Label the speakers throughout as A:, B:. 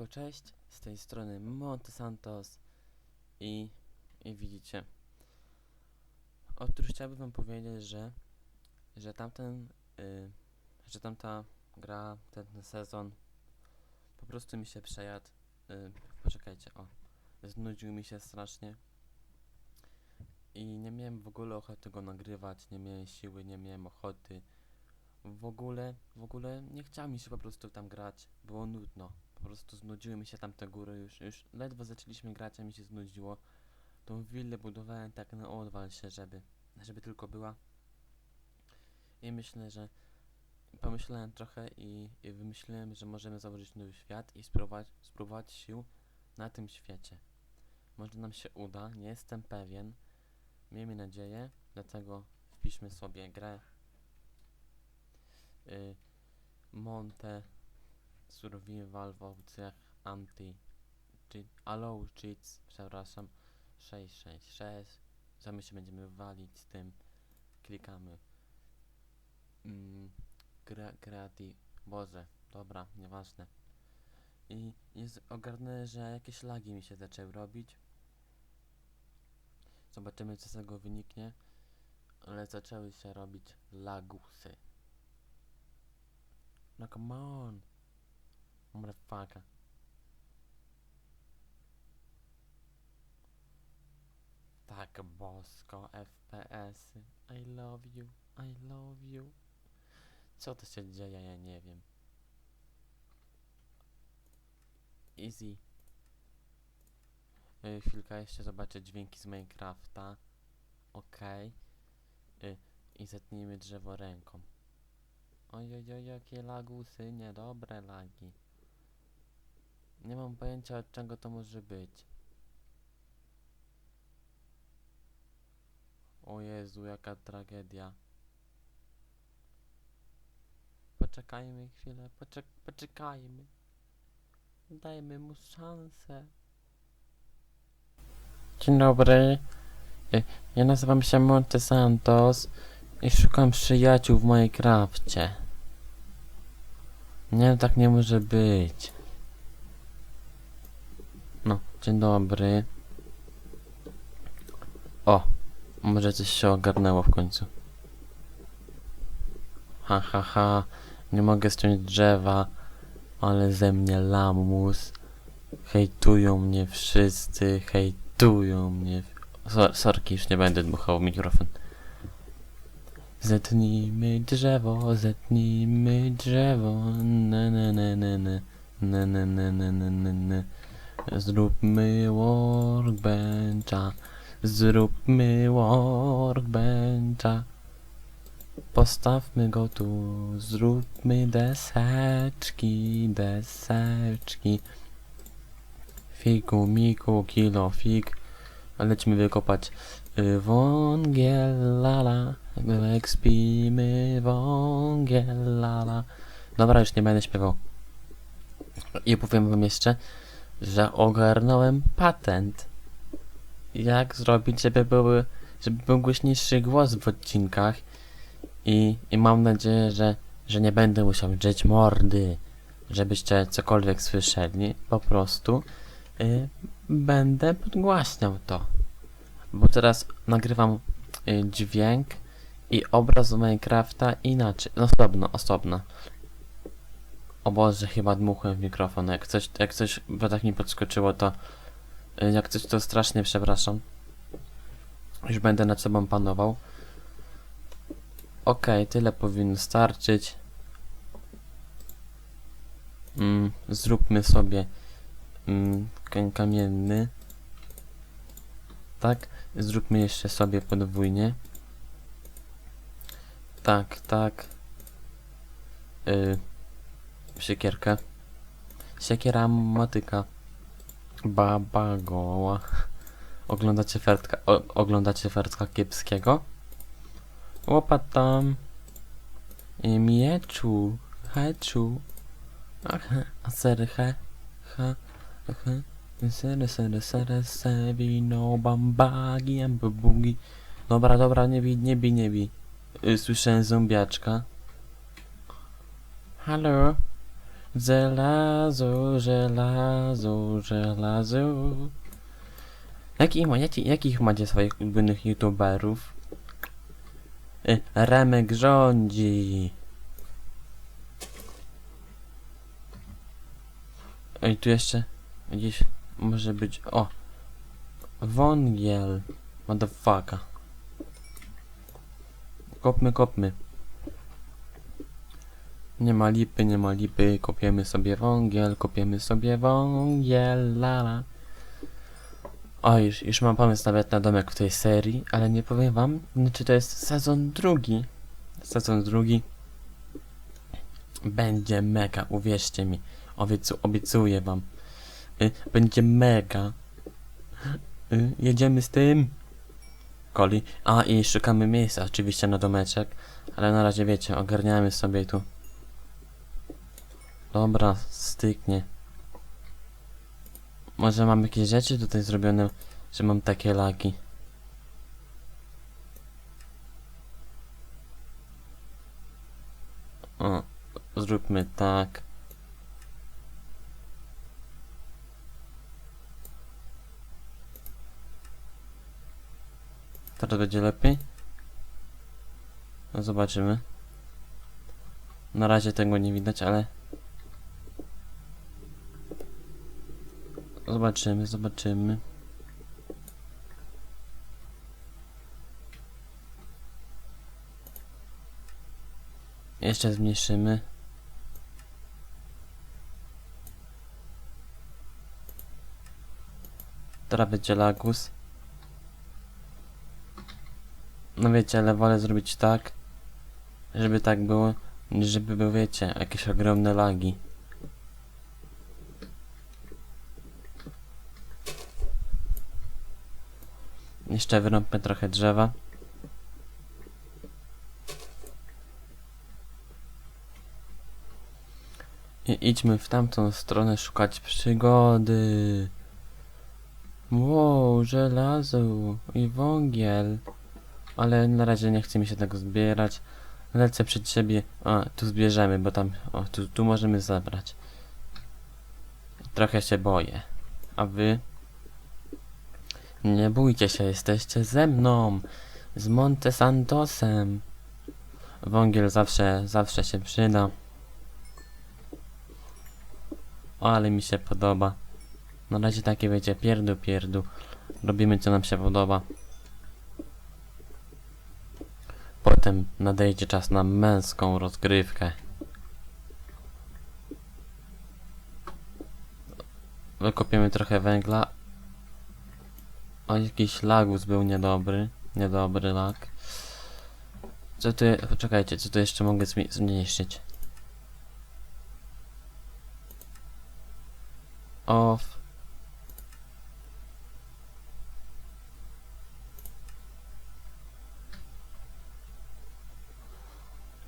A: Siemanko, cześć, z tej strony Monte Santos i, i widzicie. Otóż chciałbym wam powiedzieć, że, że tamten, y, że tamta gra, ten, ten sezon po prostu mi się przejadł. Y, poczekajcie, o, znudził mi się strasznie i nie miałem w ogóle ochoty go nagrywać, nie miałem siły, nie miałem ochoty. W ogóle, w ogóle nie chciało mi się po prostu tam grać, było nudno. Po prostu znudziły mi się tam te góry już, już ledwo zaczęliśmy grać, a mi się znudziło. Tą willę budowałem tak na odwal się, żeby, żeby tylko była. I myślę, że pomyślałem trochę i, i wymyśliłem, że możemy założyć nowy świat i spróbować, spróbować sił na tym świecie. Może nam się uda, nie jestem pewien. Miejmy nadzieję, dlatego wpiszmy sobie grę y, Monte Survival opcjach anti cheat, allow cheats, przepraszam 666 co się będziemy walić z tym? Klikamy. Mm, crea creative Boże, dobra, nieważne. I, z- ogarnę, że jakieś lagi mi się zaczęły robić. Zobaczymy co z tego wyniknie ale zaczęły się robić lagusy. No come on Motherfucker. Tak bosko, FPS. -y. I love you, I love you. Co to się dzieje, ja nie wiem. Easy. Y, chwilkę jeszcze zobaczę dźwięki z Minecrafta. Okej. Y, I zetnijmy drzewo ręką. Ojojoj, jakie lagusy, niedobre lagi. Nie mam pojęcia od czego to może być. O Jezu, jaka tragedia. Poczekajmy chwilę, poczek poczekajmy. Dajmy mu szansę. Dzień dobry. Y, Ja nazywam się Monte Santos i szukam przyjaciół w mojej krafcie. Nie, tak nie może być. No, dzień dobry. O, może coś się ogarnęło w końcu. Ha. Nie mogę ściąć drzewa, ale ze mnie lamus. Hejtują mnie wszyscy, hejtują mnie. So, sorki, już nie będę dmuchał w mikrofon. Zetnijmy drzewo, zetnijmy drzewo, ne ne ne ne ne, ne ne ne ne ne ne ne. Zróbmy workbencha, zróbmy workbencha. Postawmy go tu, zróbmy deseczki, deseczki. Figu, miku, kilo, fig. A lecimy wykopać y, wągiel, lala. Ekspimy wągiel, lala. Dobra, już nie będę śpiewał. I powiem wam jeszcze, że ogarnąłem patent. Jak zrobić, żeby były, żeby był głośniejszy głos w odcinkach. I, i mam nadzieję, że, że nie będę musiał drzeć mordy, żebyście cokolwiek słyszeli. Po prostu y, będę podgłaśniał to. Bo teraz nagrywam y, dźwięk i obraz Minecrafta inaczej. No osobno, osobno. Boże, chyba dmuchłem w mikrofon. Jak coś, jak coś bo tak mi podskoczyło, to y, jak coś to strasznie przepraszam. Już będę nad sobą panował. Okej, tyle powinno starczyć. Mm, zróbmy sobie mm, kamienny. Tak, zróbmy jeszcze sobie podwójnie. Tak, tak. Yy, siekierkę. Siekiera motyka. Baba goła. Oglądacie fertka, o, oglądacie fertka kiepskiego? Łopatam. I mieczu. Heczu. Aha, a sery he. Ha. Aha. Sery, sery, sery, sevi, no bambagi, ambubugi. Dobra, dobra, nie bij, nie bij, nie bij. Y, Słyszałem zombiaczka. Halo? Żelazo, żelazo, żelazo. Jaki jaki, jakich macie swoich ulubionych youtuberów? Y, Remek rządzi. Ej, tu jeszcze gdzieś może być. O! Wągiel. Motherfucker. Kopmy, kopmy. Nie ma lipy, nie ma lipy. Kopiemy sobie wągiel, kopiemy sobie wągiel, lala. O, już, już mam pomysł nawet na domek w tej serii, ale nie powiem wam, czy to jest sezon drugi. Sezon drugi będzie mega, uwierzcie mi. Obiecu, obiecuję wam. Y, będzie mega. Y, jedziemy z tym. Koli. A i szukamy miejsca oczywiście na domeczek. Ale na razie wiecie, ogarniamy sobie tu. Dobra, styknie. Może mam jakieś rzeczy tutaj zrobione, że mam takie lagi. O, zróbmy tak. Teraz będzie lepiej? No zobaczymy. Na razie tego nie widać, ale... Zobaczymy, zobaczymy. Jeszcze zmniejszymy. Teraz będzie lagus. No wiecie, ale wolę zrobić tak, żeby tak było, żeby były, wiecie, jakieś ogromne lagi. Jeszcze wyrąbmy trochę drzewa. I idźmy w tamtą stronę szukać przygody. Wow, żelazo i wągiel. Ale na razie nie chce mi się tego zbierać. Lecę przed siebie. A, tu zbierzemy, bo tam. O, tu, tu możemy zabrać. Trochę się boję. A wy? Nie bójcie się, jesteście ze mną. Z Monte Santosem. Wągiel zawsze, zawsze się przyda. O, ale mi się podoba. Na razie takie wiecie, pierdu, pierdu. Robimy co nam się podoba. Potem nadejdzie czas na męską rozgrywkę. Wykopiemy trochę węgla. O, jakiś lagus był niedobry. Niedobry lag. Co tu... Poczekajcie, co tu jeszcze mogę zmniejszyć? Off.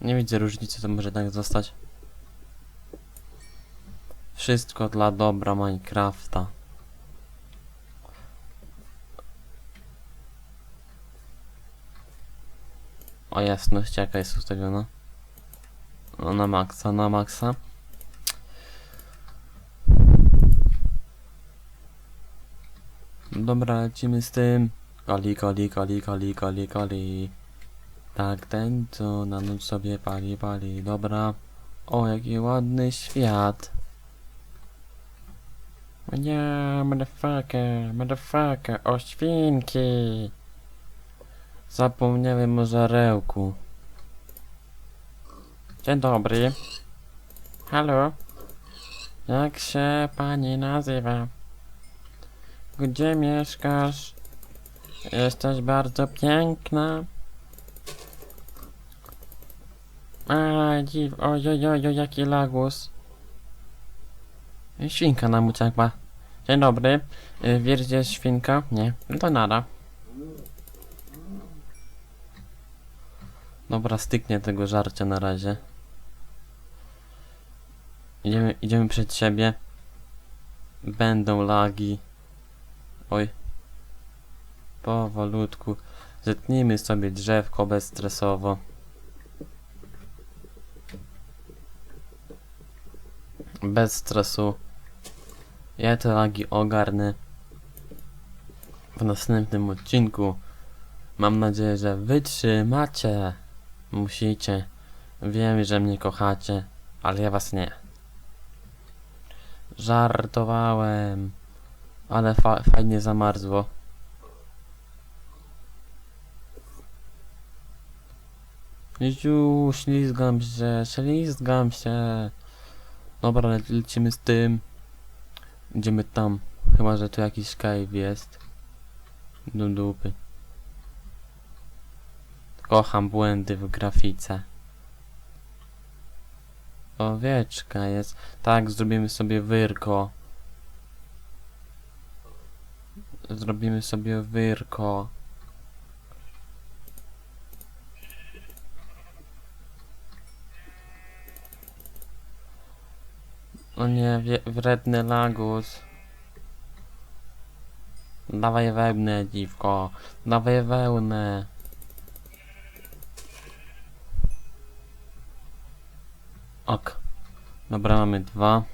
A: Nie widzę różnicy, to może tak zostać. Wszystko dla dobra Minecrafta. O jasność, jaka jest ustawiona? No na maksa, na maksa. Dobra, lecimy z tym. Kali, kali, kali, kali, kali. Tak, ten co na noc sobie pali, pali. Dobra. O, jaki ładny świat. Nie, motherfucker, motherfucker, o świnki. Zapomniałem o żarełku. Dzień dobry. Halo? Jak się pani nazywa? Gdzie mieszkasz? Jesteś bardzo piękna. A, dziw, ojojojo, jaki lagus. Świnka nam uciekła. Dzień dobry. Y, Wiesz, gdzie jest świnka? Nie. To nada. Dobra, styknie tego żarcia na razie. Idziemy, idziemy przed siebie. Będą lagi. Oj. Powolutku. Zetnijmy sobie drzewko bezstresowo. Bez stresu. Ja te lagi ogarnę w następnym odcinku. Mam nadzieję, że wytrzymacie. Musicie. Wiem, że mnie kochacie, ale ja was nie. Żartowałem. Ale fa fajnie zamarzło. Jeziu, ślizgam się, ślizgam się. Dobra, le lecimy z tym. Idziemy tam. Chyba, że tu jakiś cave jest. Do dupy. Kocham błędy w grafice. Owieczka jest. Tak, zrobimy sobie wyrko. Zrobimy sobie wyrko. O nie, wredny lagus. Dawaj wełnę, dziwko. Dawaj wełnę. Ok. Dobra, mamy dwa.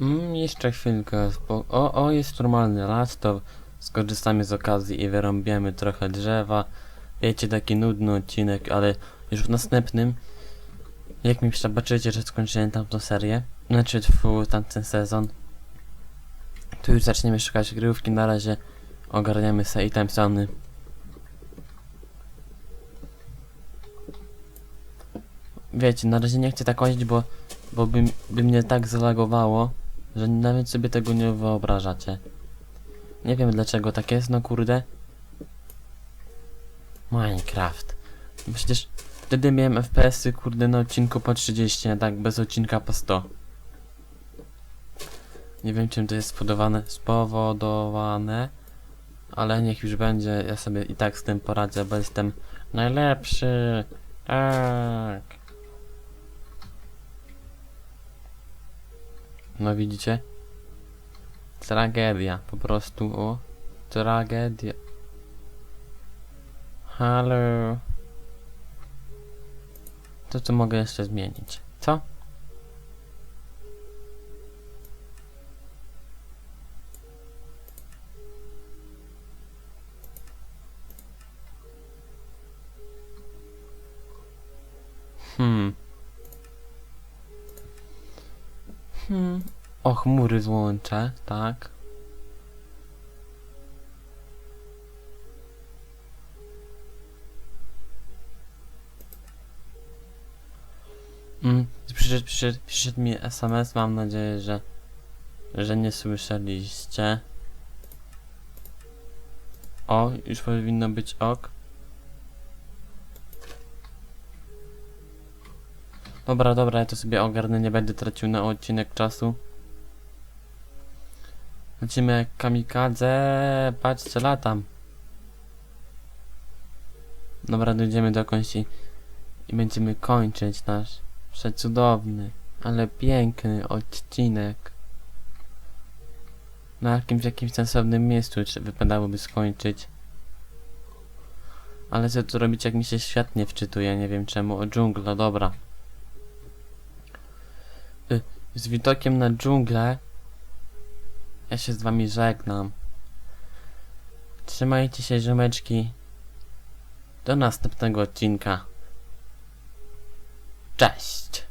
A: Mm, jeszcze chwilkę. O, o, jest normalny las, to skorzystamy z okazji i wyrąbiemy trochę drzewa. Wiecie, taki nudny odcinek, ale już w następnym, jak mi przebaczycie, że skończyłem tamtą serię, znaczy tamten sezon, tu już zaczniemy szukać grywki, na razie ogarniamy se i timesony. Wiecie, na razie nie chcę tak chodzić, bo, bo by, by mnie tak zalagowało, że nawet sobie tego nie wyobrażacie. Nie wiem dlaczego tak jest, no kurde. Minecraft. Przecież wtedy miałem FPS-y, kurde, na odcinku po 30, a tak bez odcinka po 100. Nie wiem czym to jest spowodowane, spowodowane, ale niech już będzie, ja sobie i tak z tym poradzę, bo jestem najlepszy. Tak. No widzicie? Tragedia, po prostu, o. Tragedia. Halo. To co mogę jeszcze zmienić? Co? Hmm. Hmm. O, chmury złączę, tak. Mm, przyszedł, przyszedł, przyszedł mi SMS, mam nadzieję, że, że nie słyszeliście. O, już powinno być ok. Dobra, dobra, ja to sobie ogarnę, nie będę tracił na odcinek czasu. Lecimy jak kamikadze, patrzcie, latam. Dobra, dojdziemy do końca i będziemy kończyć nasz przecudowny, ale piękny odcinek. Na jakimś, jakimś sensownym miejscu wypadałoby skończyć. Ale co tu robić, jak mi się świat nie wczytuje? Nie wiem czemu. O, dżungla, dobra. Z widokiem na dżunglę ja się z wami żegnam. Trzymajcie się, ziomeczki. Do następnego odcinka. Cześć!